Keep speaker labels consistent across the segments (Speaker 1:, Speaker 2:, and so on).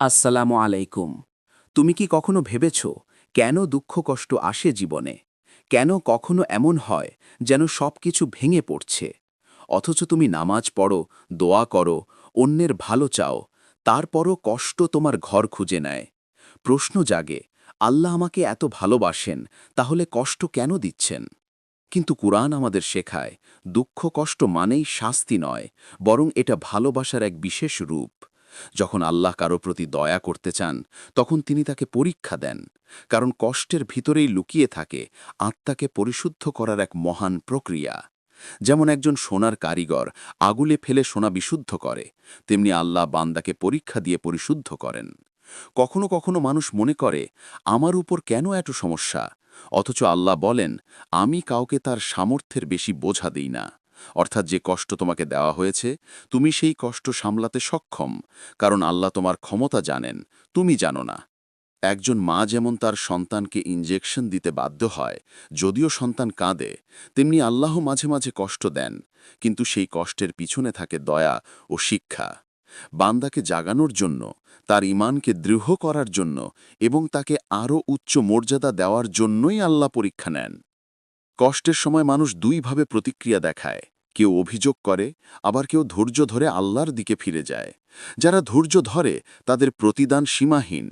Speaker 1: আসসালামু আলাইকুম। তুমি কি কখনো ভেবেছ, কেন দুঃখ কষ্ট আসে জীবনে? কেন কখনো এমন হয় যেন সব কিছু ভেঙে পড়ছে? অথচ তুমি নামাজ পড়ো, দোয়া করো, অন্যের ভালো চাও, তারপরও কষ্ট তোমার ঘর খুঁজে নেয়। প্রশ্ন জাগে, আল্লাহ আমাকে এত ভালোবাসেন, তাহলে কষ্ট কেন দিচ্ছেন? কিন্তু কুরআন আমাদের শেখায়, দুঃখ কষ্ট মানেই শাস্তি নয়, বরং এটা ভালোবাসার এক বিশেষ রূপ। যখন আল্লাহ কারও প্রতি দয়া করতে চান, তখন তিনি তাকে পরীক্ষা দেন, কারণ কষ্টের ভিতরেই লুকিয়ে থাকে আত্মাকে পরিশুদ্ধ করার এক মহান প্রক্রিয়া। যেমন একজন সোনার কারিগর আগুলে ফেলে সোনা বিশুদ্ধ করে, তেমনি আল্লাহ বান্দাকে পরীক্ষা দিয়ে পরিশুদ্ধ করেন। কখনো কখনো মানুষ মনে করে, আমার উপর কেন এত সমস্যা? অথচ আল্লাহ বলেন, আমি কাউকে তার সামর্থ্যের বেশি বোঝা দিই না। অর্থাৎ যে কষ্ট তোমাকে দেওয়া হয়েছে, তুমি সেই কষ্ট সামলাতে সক্ষম, কারণ আল্লাহ তোমার ক্ষমতা জানেন, তুমি জানো না। একজন মা যেমন তার সন্তানকে ইঞ্জেকশন দিতে বাধ্য হয়, যদিও সন্তান কাঁদে, তেমনি আল্লাহ মাঝে মাঝে কষ্ট দেন, কিন্তু সেই কষ্টের পিছনে থাকে দয়া ও শিক্ষা। বান্দাকে জাগানোর জন্য, তার ইমানকে দৃঢ় করার জন্য এবং তাকে আরও উচ্চ মর্যাদা দেওয়ার জন্যই আল্লাহ পরীক্ষা নেন। কষ্টের সময় মানুষ দুইভাবে প্রতিক্রিয়া দেখায়। কেউ অভিযোগ করে, আবার কেউ ধৈর্য ধরে আল্লাহর দিকে ফিরে যায়। যারা ধৈর্য ধরে, তাদের প্রতিদান সীমাহীন।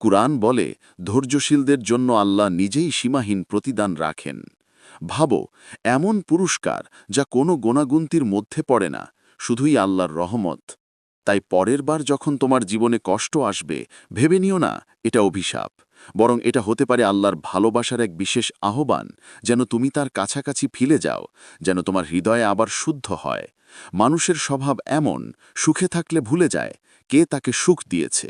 Speaker 1: কুরআন বলে, ধৈর্যশীলদের জন্য আল্লাহ নিজেই সীমাহীন প্রতিদান রাখেন। ভাবো, এমন পুরস্কার যা কোনো গোনাগুন্তির মধ্যে পড়ে না, শুধুই আল্লাহর রহমত। তাই পরের বার যখন তোমার জীবনে কষ্ট আসবে, ভেবে নিও না, এটা অভিশাপ। বরং এটা হতে পারে আল্লাহর ভালোবাসার এক বিশেষ আহ্বান, যেন তুমি তার কাছাকাছি ফিলে যাও, যেন তোমার হৃদয়ে আবার শুদ্ধ হয়। মানুষের স্বভাব এমন, সুখে থাকলে ভুলে যায়, কে তাকে সুখ দিয়েছে?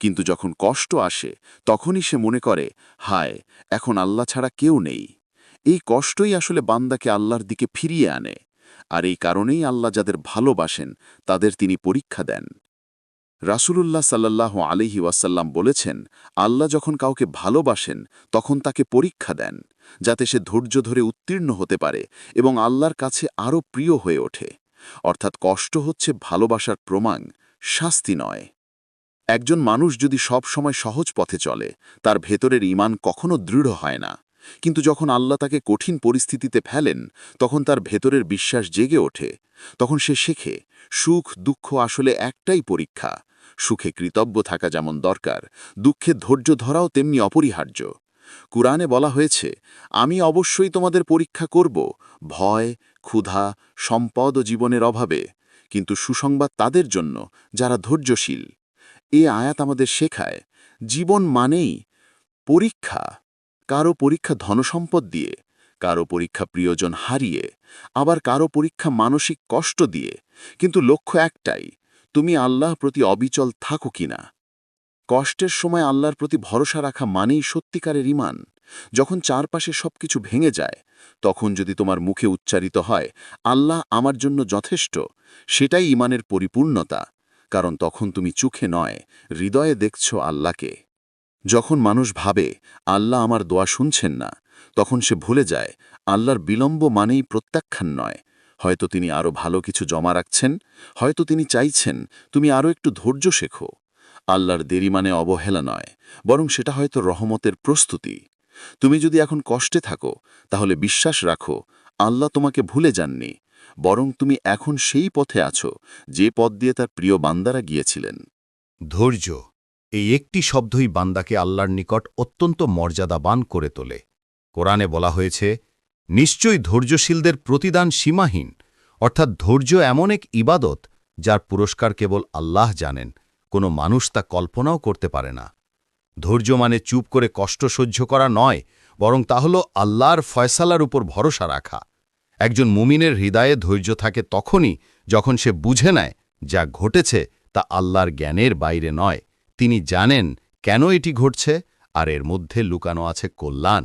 Speaker 1: কিন্তু যখন কষ্ট আসে, তখনই সে মনে করে, হায়, এখন আল্লাহ ছাড়া কেউ নেই। এই কষ্টই আসলে বান্দাকে আল্লাহর দিকে ফিরিয়ে আনে। আর এই কারণেই আল্লাহ যাদের ভালোবাসেন, তাদের তিনি পরীক্ষা দেন। রাসূলুল্লাহ সাল্লাহ আলিহি ওয়াসাল্লাম বলেছেন, আল্লাহ যখন কাউকে ভালোবাসেন, তখন তাকে পরীক্ষা দেন, যাতে সে ধৈর্য ধরে উত্তীর্ণ হতে পারে এবং আল্লাহর কাছে আরও প্রিয় হয়ে ওঠে। অর্থাৎ কষ্ট হচ্ছে ভালোবাসার প্রমাণ, শাস্তি নয়। একজন মানুষ যদি সব সময় সহজ পথে চলে, তার ভেতরের ইমান কখনো দৃঢ় হয় না। কিন্তু যখন আল্লাহ তাকে কঠিন পরিস্থিতিতে ফেলেন, তখন তার ভেতরের বিশ্বাস জেগে ওঠে। তখন সে শেখে, সুখ, দুঃখ আসলে একটাই পরীক্ষা। সুখে কৃতজ্ঞ থাকা যেমন দরকার, দুঃখে ধৈর্য ধরাও তেমনি অপরিহার্য। কুরআনে বলা হয়েছে, আমি অবশ্যই তোমাদের পরীক্ষা করব, ভয়, ক্ষুধা, সম্পদ ও জীবনের অভাবে, কিন্তু সুসংবাদ তাদের জন্য, যারা ধৈর্যশীল। এ আয়াত আমাদের শেখায়, জীবন মানেই পরীক্ষা। কারও পরীক্ষা ধনসম্পদ দিয়ে, কারও পরীক্ষা প্রিয়জন হারিয়ে, আবার কারও পরীক্ষা মানসিক কষ্ট দিয়ে। কিন্তু লক্ষ্য একটাই, তুমি আল্লাহ প্রতি অবিচল থাকো কিনা কষ্টের সময় আল্লাহর প্রতি ভরসা রাখা মানেই সত্যিকারের ইমান যখন চারপাশে সবকিছু ভেঙে যায়, তখন যদি তোমার মুখে উচ্চারিত হয়, আল্লাহ আমার জন্য যথেষ্ট সেটাই ইমানের পরিপূর্ণতা। কারণ তখন তুমি চোখে নয়, হৃদয়ে দেখছ আল্লাহকে। যখন মানুষ ভাবে, আল্লাহ আমার দোয়া শুনছেন না, তখন সে ভুলে যায়, আল্লাহর বিলম্ব মানেই প্রত্যাখ্যান নয়। হয়তো তিনি আরও ভালো কিছু জমা রাখছেন, হয়তো তিনি চাইছেন, তুমি আরও একটু ধৈর্য শেখো। আল্লাহর দেরি মানে অবহেলা নয়, বরং সেটা হয়তো রহমতের প্রস্তুতি। তুমি যদি এখন কষ্টে থাকো, তাহলে বিশ্বাস রাখো, আল্লাহ তোমাকে ভুলে যাননি, বরং তুমি এখন সেই পথে আছো, যে পথ দিয়ে তার প্রিয় বান্দারা গিয়েছিলেন।
Speaker 2: ধৈর্য এই একটি শব্দই বান্দাকে আল্লাহর নিকট অত্যন্ত মর্যাদাবান করে তোলে। কোরআনে বলা হয়েছে, নিশ্চয়ই ধৈর্যশীলদের প্রতিদান সীমাহীন, অর্থাৎ ধৈর্য এমন এক ইবাদত যার পুরস্কার কেবল আল্লাহ জানেন, কোনো মানুষ তা কল্পনাও করতে পারে না। ধৈর্য মানে চুপ করে কষ্ট সহ্য করা নয়, বরং তা হল আল্লাহর ফয়সালার উপর ভরসা রাখা। একজন মুমিনের হৃদয়ে ধৈর্য থাকে তখনই যখন সে বুঝে নেয় যা ঘটেছে তা আল্লাহর জ্ঞানের বাইরে নয়। তিনি জানেন কেন এটি ঘটছে, আর এর মধ্যে লুকানো আছে কল্যাণ।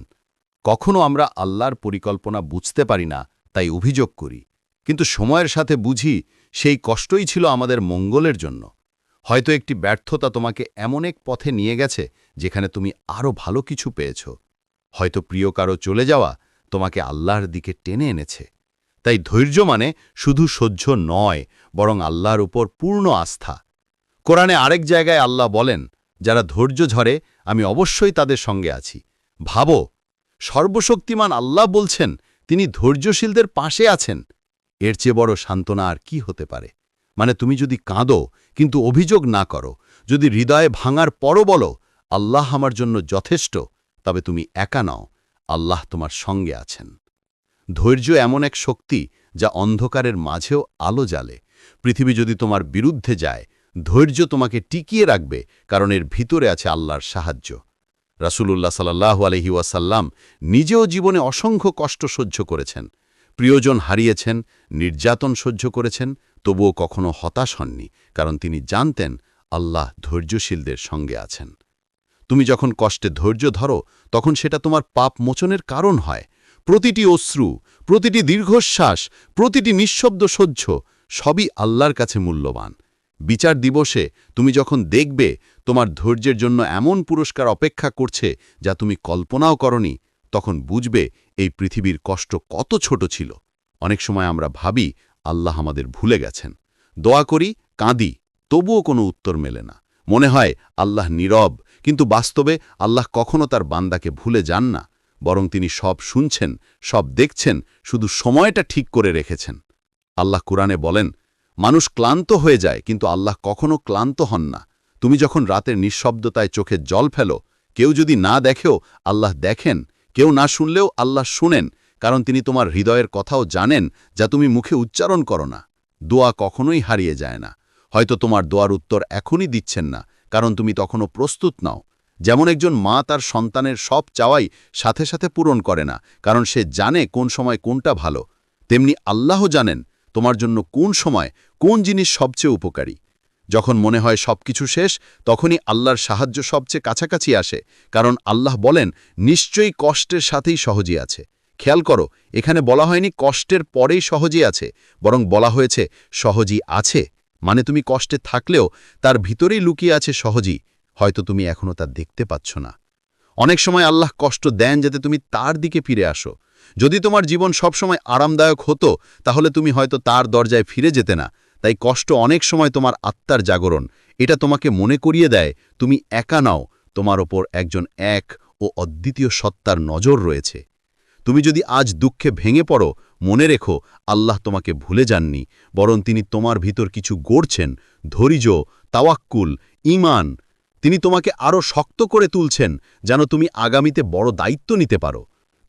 Speaker 2: কখনো আমরা আল্লাহর পরিকল্পনা বুঝতে পারি না, তাই অভিযোগ করি। কিন্তু সময়ের সাথে বুঝি সেই কষ্টই ছিল আমাদের মঙ্গলের জন্য। হয়তো একটি ব্যর্থতা তোমাকে এমন এক পথে নিয়ে গেছে, যেখানে তুমি আরও ভালো কিছু পেয়েছ। হয়তো প্রিয় কারও চলে যাওয়া তোমাকে আল্লাহর দিকে টেনে এনেছে। তাই ধৈর্য মানে শুধু সহ্য নয়, বরং আল্লাহর উপর পূর্ণ আস্থা। কোরআনে আরেক জায়গায় আল্লাহ বলেন, যারা ধৈর্য ঝরে আমি অবশ্যই তাদের সঙ্গে আছি। ভাবো, সর্বশক্তিমান আল্লাহ বলছেন, তিনি ধৈর্যশীলদের পাশে আছেন। এর চেয়ে বড় সান্ত্বনা আর কি হতে পারে? মানে তুমি যদি কাঁদো, কিন্তু অভিযোগ না করো, যদি হৃদয়ে ভাঙার পরও বলো, আল্লাহ আমার জন্য যথেষ্ট, তবে তুমি একা নাও, আল্লাহ তোমার সঙ্গে আছেন। ধৈর্য এমন এক শক্তি যা অন্ধকারের মাঝেও আলো জ্বালে। পৃথিবী যদি তোমার বিরুদ্ধে যায় ধৈর্য তোমাকে টিকিয়ে রাখবে, কারণ এর ভিতরে আছে আল্লাহর সাহায্য। রাসূলুল্লাহ সাল্লাহ আলহি ওয়াসাল্লাম নিজেও জীবনে অসংখ্য কষ্ট সহ্য করেছেন। প্রিয়জন হারিয়েছেন, নির্যাতন সহ্য করেছেন, তবুও কখনো হতাশ হননি, কারণ তিনি জানতেন আল্লাহ ধৈর্যশীলদের সঙ্গে আছেন। তুমি যখন কষ্টে ধৈর্য ধরো, তখন সেটা তোমার পাপ মোচনের কারণ হয়। প্রতিটি অশ্রু, প্রতিটি দীর্ঘশ্বাস, প্রতিটি নিঃশব্দ সহ্য সবই আল্লাহর কাছে মূল্যবান। বিচার দিবসে তুমি যখন দেখবে তোমার ধৈর্যের জন্য এমন পুরস্কার অপেক্ষা করছে যা তুমি কল্পনাও করনি, তখন বুঝবে এই পৃথিবীর কষ্ট কত ছোট ছিল। অনেক সময় আমরা ভাবি, আল্লাহ আমাদের ভুলে গেছেন। দোয়া করি, কাঁদি, তবুও কোনো উত্তর মেলে না। মনে হয়, আল্লাহ নীরব, কিন্তু বাস্তবে আল্লাহ কখনো তার বান্দাকে ভুলে যান না। বরং তিনি সব শুনছেন, সব দেখছেন, শুধু সময়টা ঠিক করে রেখেছেন। আল্লাহ কুরআনে বলেন মানুষ ক্লান্ত হয়ে যায়, কিন্তু আল্লাহ কখনো ক্লান্ত হন না। তুমি যখন রাতের নিঃশব্দতায় চোখে জল ফেলো, কেউ যদি না দেখেও আল্লাহ দেখেন, কেউ না শুনলেও আল্লাহ শুনেন, কারণ তিনি তোমার হৃদয়ের কথাও জানেন, যা তুমি মুখে উচ্চারণ করো না। দোয়া কখনোই হারিয়ে যায় না। হয়তো তোমার দোয়ার উত্তর এখনই দিচ্ছেন না, কারণ তুমি তখনও প্রস্তুত নাও। যেমন একজন মা তার সন্তানের সব চাওয়াই সাথে সাথে পূরণ করে না, কারণ সে জানে কোন সময় কোনটা ভালো। তেমনি আল্লাহ জানেন তোমার জন্য কোন সময় কোন জিনিস সবচেয়ে উপকারী? যখন মনে হয় সবকিছু শেষ, তখনই আল্লাহর সাহায্য সবচেয়ে কাছাকাছি আসে, কারণ আল্লাহ বলেন, নিশ্চয়ই কষ্টের সাথেই সহজই আছে। খেয়াল করো, এখানে বলা হয়নি কষ্টের পরেই সহজই আছে, বরং বলা হয়েছে সহজই আছে। মানে তুমি কষ্টে থাকলেও তার ভিতরেই লুকিয়ে আছে সহজই, হয়তো তুমি এখনও তা দেখতে পাচ্ছ না। অনেক সময় আল্লাহ কষ্ট দেন যাতে তুমি তার দিকে ফিরে আসো। যদি তোমার জীবন সবসময় আরামদায়ক হতো, তাহলে তুমি হয়তো তার দরজায় ফিরে যেতে না। তাই কষ্ট অনেক সময় তোমার আত্মার জাগরণ। এটা তোমাকে মনে করিয়ে দেয়, তুমি একা নাও, তোমার ওপর একজন এক ও অদ্বিতীয় সত্তার নজর রয়েছে। তুমি যদি আজ দুঃখে ভেঙে পড়ো, মনে রেখো, আল্লাহ তোমাকে ভুলে যাননি, বরং তিনি তোমার ভিতর কিছু গড়ছেন। ধৈর্য, তাওয়াক্কুল ইমান তিনি তোমাকে আরও শক্ত করে তুলছেন, যেন তুমি আগামীতে বড় দায়িত্ব নিতে পারো।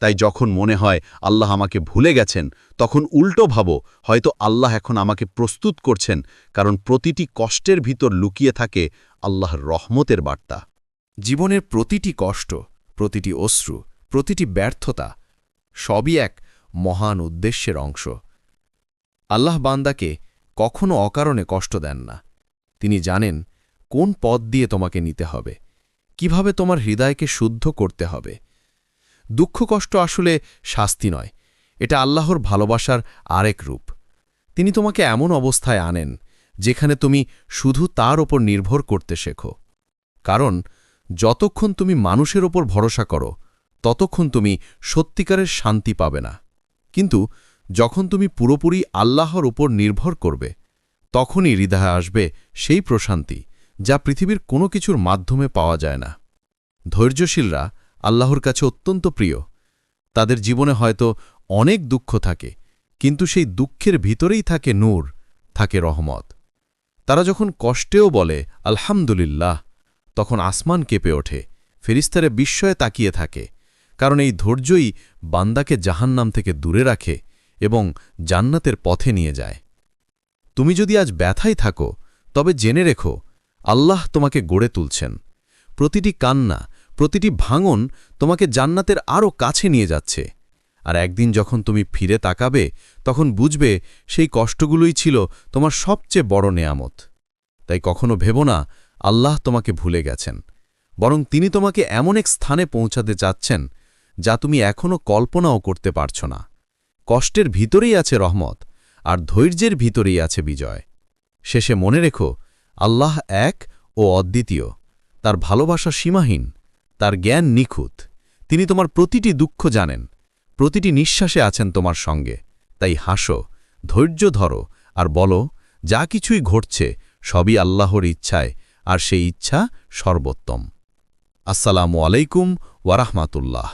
Speaker 2: তাই যখন মনে হয় আল্লাহ আমাকে ভুলে গেছেন, তখন উল্টো ভাবো, হয়তো আল্লাহ এখন আমাকে প্রস্তুত করছেন, কারণ প্রতিটি কষ্টের ভিতর লুকিয়ে থাকে আল্লাহর রহমতের বার্তা।
Speaker 3: জীবনের প্রতিটি কষ্ট, প্রতিটি অশ্রু, প্রতিটি ব্যর্থতা, সবই এক মহান উদ্দেশ্যের অংশ। আল্লাহ বান্দাকে কখনো অকারণে কষ্ট দেন না। তিনি জানেন কোন পথ দিয়ে তোমাকে নিতে হবে? কীভাবে তোমার হৃদয়কে শুদ্ধ করতে হবে? দুঃখ কষ্ট আসলে শাস্তি নয়, এটা আল্লাহর ভালোবাসার আরেক রূপ। তিনি তোমাকে এমন অবস্থায় আনেন, যেখানে তুমি শুধু তার ওপর নির্ভর করতে শেখো। কারণ, যতক্ষণ তুমি মানুষের ওপর ভরসা করো, ততক্ষণ তুমি সত্যিকারের শান্তি পাবে না। কিন্তু, যখন তুমি পুরোপুরি আল্লাহর ওপর নির্ভর করবে, তখনই হৃদয়ে আসবে সেই প্রশান্তি যা পৃথিবীর কোনো কিছুর মাধ্যমে পাওয়া যায় না। ধৈর্যশীলরা আল্লাহর কাছে অত্যন্ত প্রিয়। তাদের জীবনে হয়তো অনেক দুঃখ থাকে, কিন্তু সেই দুঃখের ভিতরেই থাকে নূর, থাকে রহমত। তারা যখন কষ্টেও বলে, আলহামদুলিল্লাহ তখন আসমান কেঁপে ওঠে, ফেরিস্তারে বিস্ময়ে তাকিয়ে থাকে, কারণ এই ধৈর্যই বান্দাকে জাহান্নাম থেকে দূরে রাখে এবং জান্নাতের পথে নিয়ে যায়। তুমি যদি আজ ব্যথায় থাকো, তবে জেনে রেখো আল্লাহ তোমাকে গড়ে তুলছেন। প্রতিটি কান্না, প্রতিটি ভাঙন তোমাকে জান্নাতের আরও কাছে নিয়ে যাচ্ছে। আর একদিন যখন তুমি ফিরে তাকাবে, তখন বুঝবে সেই কষ্টগুলোই ছিল তোমার সবচেয়ে বড় নেয়ামত। তাই কখনো ভেব না, আল্লাহ তোমাকে ভুলে গেছেন। বরং তিনি তোমাকে এমন এক স্থানে পৌঁছাতে চাচ্ছেন, যা তুমি এখনও কল্পনাও করতে পারছ না। কষ্টের ভিতরেই আছে রহমত, আর ধৈর্যের ভিতরেই আছে বিজয়। শেষে মনে রেখো আল্লাহ এক ও অদ্বিতীয়। তার ভালোবাসা সীমাহীন, তার জ্ঞান নিখুঁত। তিনি তোমার প্রতিটি দুঃখ জানেন, প্রতিটি নিঃশ্বাসে আছেন তোমার সঙ্গে। তাই হাসো, ধৈর্য ধরো আর বলো, যা কিছুই ঘটছে সবই আল্লাহর ইচ্ছায় আর সেই ইচ্ছা সর্বোত্তম। আসসালামু আলাইকুম ওয়ারাহমাতুল্লাহ